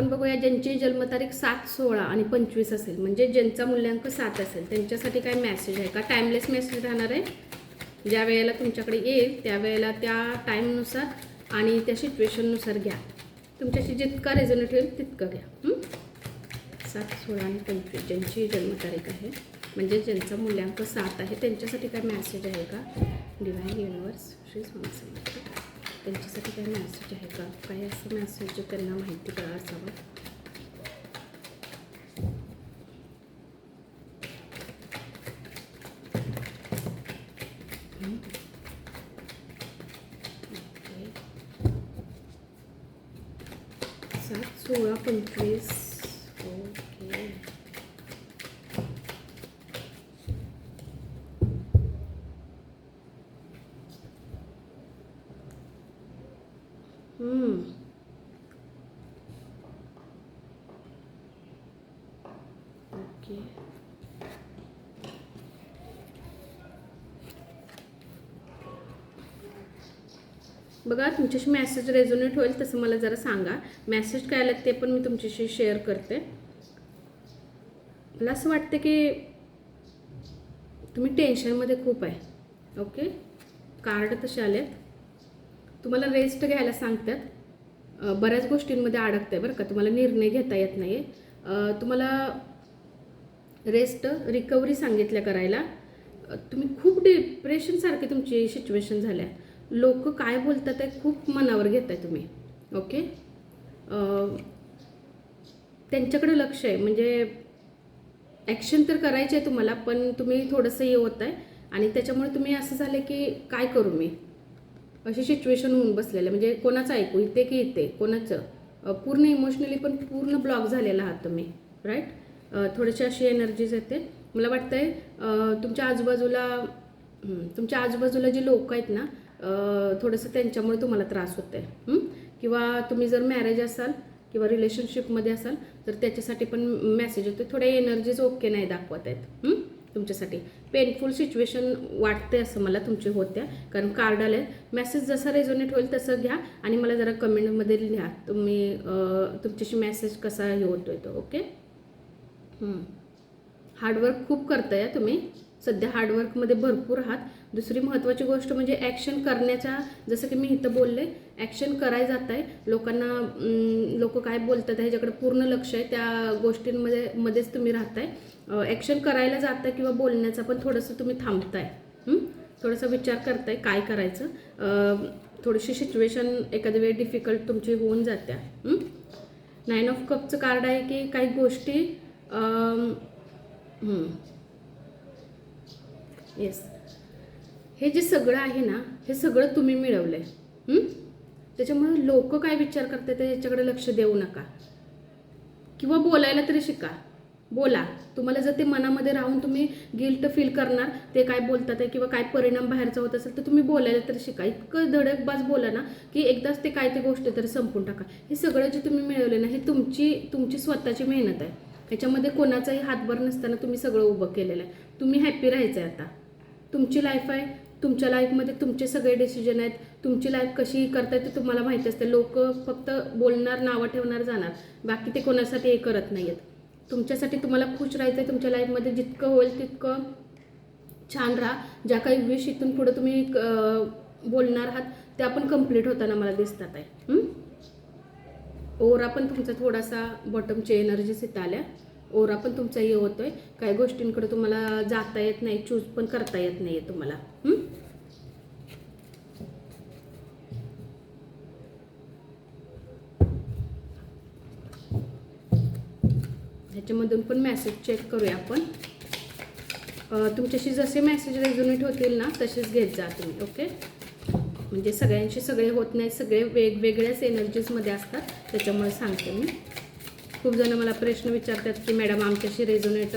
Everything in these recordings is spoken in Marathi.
आपण बघूया ज्यांची जन्मतारीख सात सोळा आणि पंचवीस असेल म्हणजे ज्यांचा मूल्यांक सात असेल त्यांच्यासाठी काय मेसेज आहे? का टाईमलेस मेसेज राहणार आहे? ज्या वेळेला तुमच्याकडे येईल त्यावेळेला त्या टाईमनुसार आणि त्या सिच्युएशननुसार घ्या. तुमच्याशी जितका रेझोनेट होईल तितकं घ्या. सात सोळा आणि पंचवीस ज्यांची जन्मतारीख आहे म्हणजे ज्यांचा मूल्यांक सात आहे त्यांच्यासाठी काय मेसेज आहे का? Divine universe Shri Swami Samarth. त्यांच्यासाठी काय मॅसेज आहे का? काय असं मॅसेज जे त्यांना माहिती करा असावं सात सोळा पंचवीस ओके हम्म. ओके बघा तुमच्याशी मेसेज रेझोनेट होईल तसं मला जरा सांगा. मेसेज काय आलं ते पण मी तुमच्याशी शेअर करते. मला असं वाटतं की तुम्ही टेन्शनमध्ये खूप आहे. ओके कार्ड तसे आलेत. तुम्हाला रेस्ट घ्यायला सांगतात. बऱ्याच गोष्टींमध्ये अडकतं आहे बरं का. तुम्हाला निर्णय घेता येत नाही आहे तुम्हाला रेस्ट रिकव्हरी सांगितल्या करायला. तुम्ही खूप डिप्रेशनसारखी तुमची सिच्युएशन झाल्या. लोक काय बोलतात आहे खूप मनावर घेत आहे तुम्ही ओके त्यांच्याकडे लक्ष आहे. म्हणजे ॲक्शन तर करायचे आहे तुम्हाला पण तुम्ही थोडंसं हे होत आहे. आणि त्याच्यामुळे तुम्ही असं झालं की काय करू मी? अशी सिच्युएशन होऊन बसलेलं आहे. म्हणजे कोणाचं ऐकू इथे की इथे कोणाचं? पूर्ण इमोशनली पण पूर्ण ब्लॉक झालेला आहात तुम्ही. राईट थोडीशी अशी एनर्जीज येते. मला वाटतं आहे तुमच्या आजूबाजूला तुमच्या आजूबाजूला जे लोक आहेत ना थोडंसं त्यांच्यामुळे तुम्हाला त्रास होत आहे किंवा तुम्ही जर मॅरेज असाल किंवा रिलेशनशिपमध्ये असाल तर त्याच्यासाठी पण मेसेज येतो थोड्या एनर्जीज ओके नाही दाखवत आहेत. तुमच्यासाठी. पेनफुल सिच्युएशन वाटते असं मला तुमची होत्या कारण कार्ड आले मेसेज जसा रेझोनेट होईल तसं घ्या आणि मला जरा कमेंटमध्ये लिहा. तुम्ही तुमच्याशी मेसेज कसा हे होतो तो ओके हार्डवर्क खूप करताय तुम्ही. सध्या हार्डवर्कमध्ये भरपूर आहात. दुसरी महत्त्वाची गोष्ट म्हणजे ॲक्शन करण्याच्या जसं की मी इथं बोलले ॲक्शन कराय जात आहे लोकांना लोक काय बोलतात ह्याच्याकडे पूर्ण लक्ष आहे त्या गोष्टींमध्ये मध्येच तुम्ही राहताय. ॲक्शन करायला जाता किंवा बोलण्याचा पण थोडंसं तुम्ही थांबताय. थोडासा विचार करताय काय करायचं. थोडीशी सिच्युएशन एखाद्या वेळी डिफिकल्ट तुमची होऊन जात्या. नाईन ऑफ कपचं कार्ड आहे की काही गोष्टी Um, hmm. येस हे जे सगळं आहे ना हे सगळं तुम्ही मिळवलं आहे त्याच्यामुळे लोक काय विचार करतात याच्याकडे लक्ष देऊ नका. किंवा बोलायला तरी शिका. बोला. तुम्हाला जर ते मनामध्ये राहून तुम्ही गिल्ट फील करणार ते काय बोलतात आहे किंवा काय परिणाम बाहेरचा होत असेल तर तुम्ही बोलायला तरी शिका. इतकं धडकबाज बोला ना की एकदाच ते काय ते गोष्ट तरी संपून टाका. हे सगळं जे तुम्ही मिळवले ना हे तुमची तुमची स्वतःची मेहनत आहे. ह्याच्यामध्ये कोणाचाही हातभार नसताना तुम्ही सगळं उभं केलेलं आहे. तुम्ही हॅप्पी राहायचं आहे आता. तुमची लाईफ आहे तुमच्या लाईफमध्ये तुमचे सगळे डिसिजन आहेत. तुमची लाईफ कशी करताय ते तुम्हाला माहिती असते. लोक फक्त बोलणार नावं ठेवणार जाणार. बाकी ते कोणासाठी हे करत नाही आहेत तुमच्यासाठी तुम्हाला खुश राहायचं आहे तुमच्या लाईफमध्ये जितकं होईल तितकं छान राहा. ज्या काही विश इथून पुढं तुम्ही बोलणार आहात त्या पण कंप्लीट होताना मला दिसतात आहे. ओरा पण तुमचा थोडासा बॉटमची एनर्जीज इथं आल्या. ओरा पण तुमचा हे होतोय. काही गोष्टींकडे तुम्हाला जाता येत नाही चूज पण करता येत नाही तुम्हाला. ह्याच्यामधून पण मॅसेज चेक करूया आपण. तुमच्याशी जसे मेसेज रेझोनेट होतील ना तसेच घेत जा तुम्ही ओके म्हणजे सगळ्यांशी सगळे होत नाही सगळे वेगवेगळ्याच एनर्जीजमध्ये असतात त्याच्यामुळे सांगते मी. खूप जण मला प्रश्न विचारतात की मॅडम आमच्याशी रेझोनेट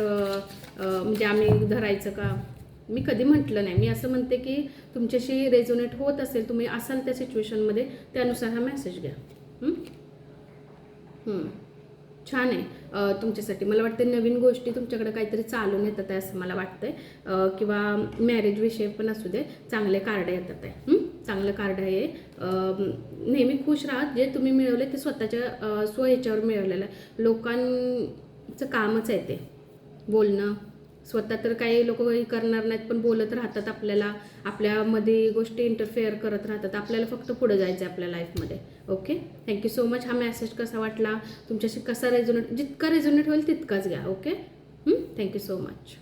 म्हणजे आम्ही धरायचं का? मी कधी म्हटलं नाही. मी असं म्हणते की तुमच्याशी रेझोनेट होत असेल तुम्ही असाल त्या सिच्युएशनमध्ये त्यानुसार हा मेसेज घ्या. छान आहे. तुमच्यासाठी. मला वाटतं नवीन गोष्टी तुमच्याकडे काहीतरी चालून येतात आहे असं मला वाटतंय. आहे किंवा मॅरेज विषय पण असू दे चांगले कार्ड येतात आहे. चांगलं कार्ड आहे. नेहमी खुश राहा जे तुम्ही मिळवले ते स्वतःच्या स्व ह्याच्यावर मिळवलेलं आहे. लोकांचं कामच आहे ते. बोलणं. स्वतः तर काही लोक करणार नाहीत पण बोलत राहतात आपल्याला. आपल्यामध्ये गोष्टी इंटरफेअर करत राहतात. आपल्याला फक्त पुढे जायचं आहे आपल्या लाईफमध्ये okay thank you so much हा मेसेज कसा वाटला? तुमच्याशी कसा रेझोनेट जितका रेझोनेट होईल तितकाच घ्या. Okay thank you so much